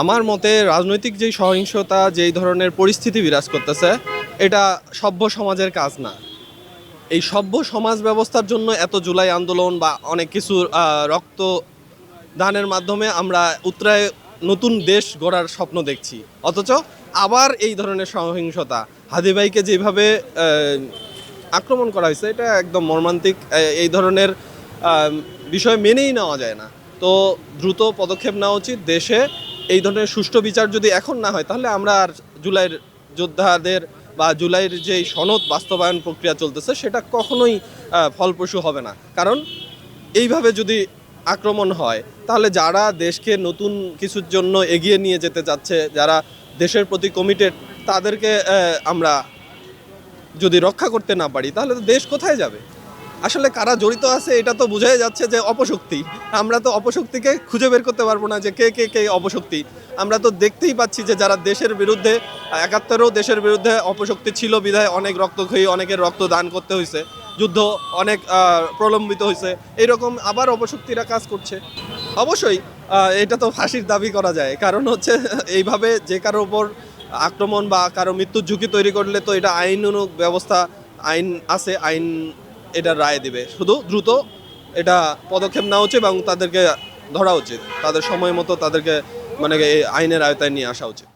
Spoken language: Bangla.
আমার মতে রাজনৈতিক যেই সহিংসতা, যেই ধরনের পরিস্থিতি বিরাজ করতেছে, এটা সভ্য সমাজের কাজ না। এই সভ্য সমাজ ব্যবস্থার জন্য এত জুলাই আন্দোলন বা অনেক কিছু রক্ত দানের মাধ্যমে আমরা উত্তরায় নতুন দেশ গড়ার স্বপ্ন দেখছি। অথচ আবার এই ধরনের সহিংসতা। হাদিবাইকে যেভাবে আক্রমণ করা হয়েছে, এটা একদম মর্মান্তিক। এই ধরনের বিষয় মেনেই নেওয়া যায় না। তো দ্রুত পদক্ষেপ নেওয়া উচিত। দেশে এই ধরনের সুষ্ঠু বিচার যদি এখন না হয়, তাহলে আমরা আর জুলাইয়ের যোদ্ধাদের বা জুলাইয়ের যে সনদ বাস্তবায়ন প্রক্রিয়া চলতেছে, সেটা কখনোই ফলপ্রসূ হবে না। কারণ এইভাবে যদি আক্রমণ হয়, তাহলে যারা দেশকে নতুন কিছুর জন্য এগিয়ে নিয়ে যেতে যাচ্ছে যারা দেশের প্রতি কমিটেড তাদেরকে আমরা যদি রক্ষা করতে না পারি, তাহলে তো দেশ কোথায় যাবে? আসলে কারা জড়িত আছে, এটা তো বোঝাই যাচ্ছে যে অপশক্তি। আমরা তো অপশক্তিকে খুঁজে বের করতে পারব না যে কে কে কে অপশক্তি। আমরা তো দেখতেই পাচ্ছি যে যারা দেশের বিরুদ্ধে, একাত্তরেও দেশের বিরুদ্ধে অপশক্তি ছিল বিধায় অনেক রক্তক্ষয়ী, অনেকের রক্ত দান করতে হয়েছে। যুদ্ধ অনেক প্রলম্বিত হয়েছে। এইরকম আবার অপশক্তিরা কাজ করছে। অবশ্যই এটা তো ফাঁসির দাবি করা যায়। কারণ হচ্ছে, এইভাবে যে কারও ওপর আক্রমণ বা কারও মৃত্যুর ঝুঁকি তৈরি করলে তো এটা আইনানুগ ব্যবস্থা, আইন আছে, আইন এটা রায় দেবে। শুধু দ্রুত এটা পদক্ষেপ নেওয়া উচিত এবং তাদেরকে ধরা উচিত। তাদের সময় মতো তাদেরকে মানে এই আইনের আয়তায় নিয়ে আসা উচিত।